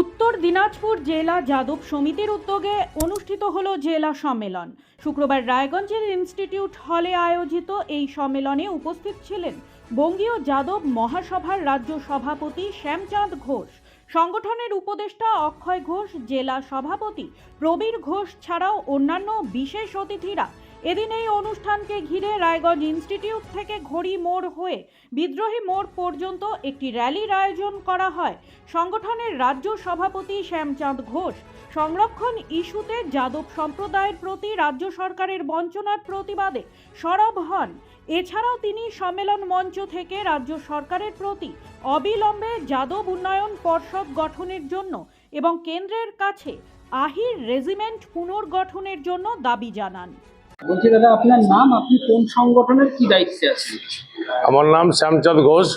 উত্তর দিনাজপুর জেলা যাদব সমিতির উদ্যোগে অনুষ্ঠিত হল জেলা সম্মেলন। শুক্রবার রায়গঞ্জের ইনস্টিটিউট হলে আয়োজিত এই সম্মেলনে উপস্থিত ছিলেন বঙ্গীয় যাদব মহাসভার রাজ্য সভাপতি শ্যামচাঁদ ঘোষ। সংগঠনের উপদেষ্টা অক্ষয় ঘোষ, জেলা সভাপতি প্রবীর ঘোষ ছাড়াও অন্যান্য বিশেষ অতিথিরা এদিন এই অনুষ্ঠানকে ঘিরে রায়গঞ্জ ইনস্টিটিউট থেকে ঘড়ি মোড় হয়ে বিদ্রোহী মোড় পর্যন্ত একটি র্যালির আয়োজন করা হয়। সংগঠনের রাজ্য সভাপতি শ্যামচাঁদ ঘোষ, সংরক্ষণ ইস্যুতে যাদব সম্প্রদায়ের প্রতি রাজ্য সরকারের বঞ্চনার প্রতিবাদে সরব হন। এছাড়াও তিনি সম্মেলন মঞ্চ থেকে রাজ্য সরকারের প্রতি অবিলম্বে যাদব উন্নয়ন পর্ষদ গঠনের জন্য এবং কেন্দ্রের কাছে আহির রেজিমেন্ট পুনর্গঠনের জন্য দাবি জানান। বলছি দাদা আপনার নাম আপনি কোন সংগঠনের কি দায়িত্বে আছেন? আমার নাম শ্যামচাঁদ ঘোষ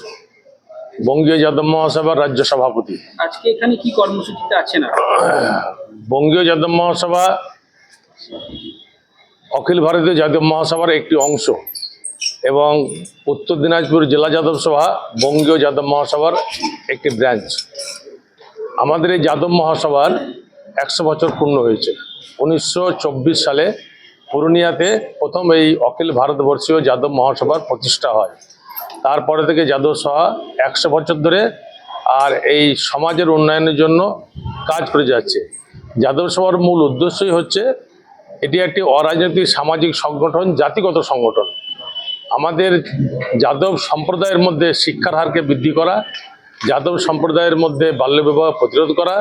বঙ্গীয় যাদব মহাসভার রাজ্য সভাপতি। আজকে এখানে কি কর্মসূচিতে আছেন? বঙ্গীয় যাদব মহাসভা অখিল ভারতীয় যাদব মহাসভার একটি অংশ এবং উত্তর দিনাজপুর জেলা যাদব সভা বঙ্গীয় যাদব মহাসভার একটি ব্রাঞ্চ। আমাদের এই যাদব মহাসভার একশো বছর পূর্ণ হয়েছে। উনিশশো চব্বিশ সালে পুরুলিয়াতে প্রথম এই অখিল ভারতবর্ষীয় যাদব মহাসভার প্রতিষ্ঠা হয়। তারপরে থেকে যাদব সভা একশো বছর ধরে আর এই সমাজের উন্নয়নের জন্য কাজ করে যাচ্ছে। যাদব সভার মূল উদ্দেশ্যই হচ্ছে, এটি একটি অরাজনৈতিক সামাজিক সংগঠন, জাতিগত সংগঠন। আমাদের যাদব সম্প্রদায়ের মধ্যে শিক্ষার হারকে বৃদ্ধি করা, যাদব সম্প্রদায়ের মধ্যে বাল্যবিবাহ প্রতিরোধ করা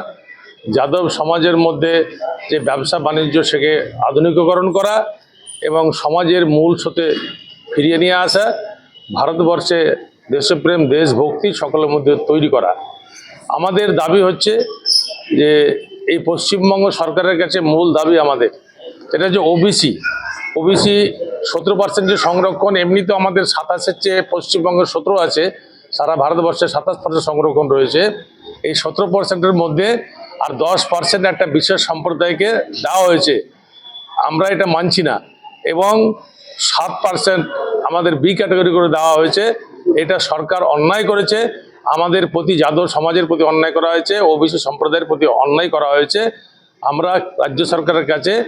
যাদব সমাজের মধ্যে যে ব্যবসা বাণিজ্য সেকে আধুনিকীকরণ করা এবং সমাজের মূল স্রোতে ফিরিয়ে নিয়ে আসা, ভারতবর্ষে দেশপ্রেম, দেশভক্তি সকলের মধ্যে তৈরি করা। আমাদের দাবি হচ্ছে যে এই পশ্চিমবঙ্গ সরকারের কাছে মূল দাবি আমাদের। এটা হচ্ছে ওবিসি ওবিসি সতেরো পার্সেন্টের সংরক্ষণ এমনিতে আমাদের সাতাশের চেয়ে পশ্চিমবঙ্গের সতেরো আছে, সারা ভারতবর্ষে সাতাশ পার্সেন্ট সংরক্ষণ রয়েছে। এই সতেরো পার্সেন্টের মধ্যে আর দশ পার্সেন্ট একটা বিশেষ সম্প্রদায়কে দেওয়া হয়েছে। আমরা এটা মানছি না। এবং সাত পার্সেন্ট আমাদের বি ক্যাটাগরি করে দেওয়া হয়েছে। এটা সরকার অন্যায় করেছে। আমাদের প্রতি যাদব সমাজের প্রতি অন্যায় করা হয়েছে। ও ওবিসি সম্প্রদায়ের প্রতি অন্যায় করা হয়েছে। আমরা রাজ্য সরকারের কাছে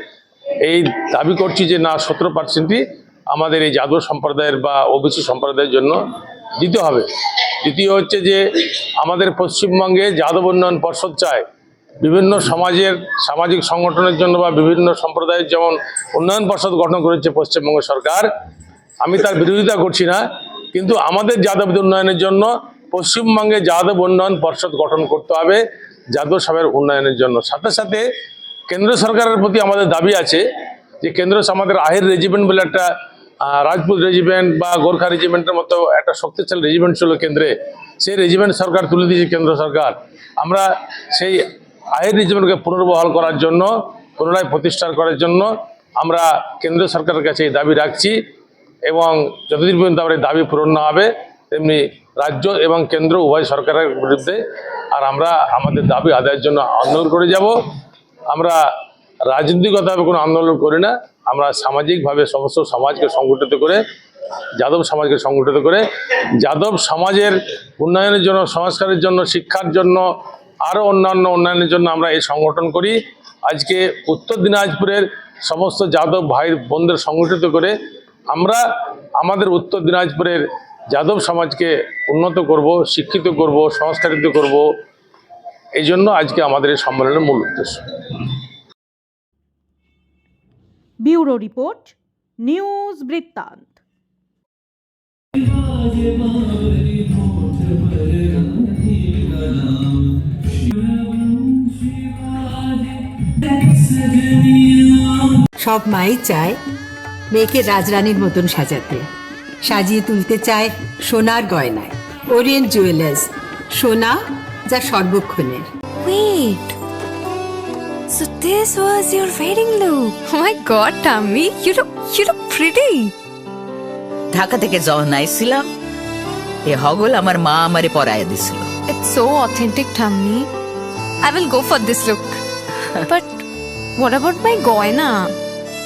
এই দাবি করছি যে না, সতেরো পার্সেন্টই আমাদের এই যাদব সম্প্রদায়ের বা ওবিসি সম্প্রদায়ের জন্য দিতে হবে। দ্বিতীয় হচ্ছে যে আমাদের পশ্চিমবঙ্গে যাদব উন্নয়ন পর্ষদ চায়। বিভিন্ন সমাজের, সামাজিক সংগঠনের জন্য বা বিভিন্ন সম্প্রদায়ের যেমন উন্নয়ন পর্ষদ গঠন করেছে পশ্চিমবঙ্গ সরকার, আমি তার বিরোধিতা করছি না, কিন্তু আমাদের যাদব উন্নয়নের জন্য পশ্চিমবঙ্গে যাদব উন্নয়ন পর্ষদ গঠন করতে হবে, যাদব সবের উন্নয়নের জন্য। সাথে সাথে কেন্দ্র সরকারের প্রতি আমাদের দাবি আছে যে কেন্দ্র আমাদের আহির রেজিমেন্ট বলে একটা রাজপুত রেজিমেন্ট বা গোর্খা রেজিমেন্টের মতো একটা শক্তিশালী রেজিমেন্ট ছিল কেন্দ্রে, সেই রেজিমেন্ট সরকার তুলে দিয়েছে কেন্দ্র সরকার। আমরা সেই আহির রেজিমেন্টকে পুনর্বহাল করার জন্য, পুনরায় প্রতিষ্ঠা করার জন্য আমরা কেন্দ্র সরকারের কাছে এই দাবি রাখছি এবং যতদিন পর্যন্ত আমার এই দাবি পূরণ না হবে, তেমনি রাজ্য এবং কেন্দ্র উভয় সরকারের বিরুদ্ধে আর আমরা আমাদের দাবি আদায়ের জন্য আন্দোলন করে যাব। আমরা রাজনীতিগতভাবে কোনো আন্দোলন করি না, আমরা সামাজিকভাবে সমস্ত সমাজকে সংগঠিত করে, যাদব সমাজকে সংগঠিত করে, যাদব সমাজের উন্নয়নের জন্য, সংস্কারের জন্য, শিক্ষার জন্য আরও অন্যান্য উন্নয়নের জন্য আমরা এই সংগঠন করি। আজকে উত্তর দিনাজপুরের সমস্ত যাদব ভাই বোনদের সংগঠিত করে আমরা আমাদের উত্তর দিনাজপুরের যাদব সমাজকে উন্নত করব, শিক্ষিত করব, সংস্কারিত করব। এই জন্য আজকে আমাদের এই সম্মেলনের মূল উদ্দেশ্য। ব্যুরো রিপোর্ট, নিউজ বৃত্তান্ত। সব মাই চায় মেয়েকে রাজরানীর মতন সাজাতে। সাজিয়ে তুলতে চায় সোনার গয়নায়। ওরিয়েন্ট জুয়েলার্স সোনা যা সর্বক্ষণের। So this was your wedding look. Oh god, Tommy, you look you Dhaka থেকে যখন আইছিলাম এ হগল আমার মা আমারে পরায় দিছিল। It's authentic tummy I will go for this look but what গয়না?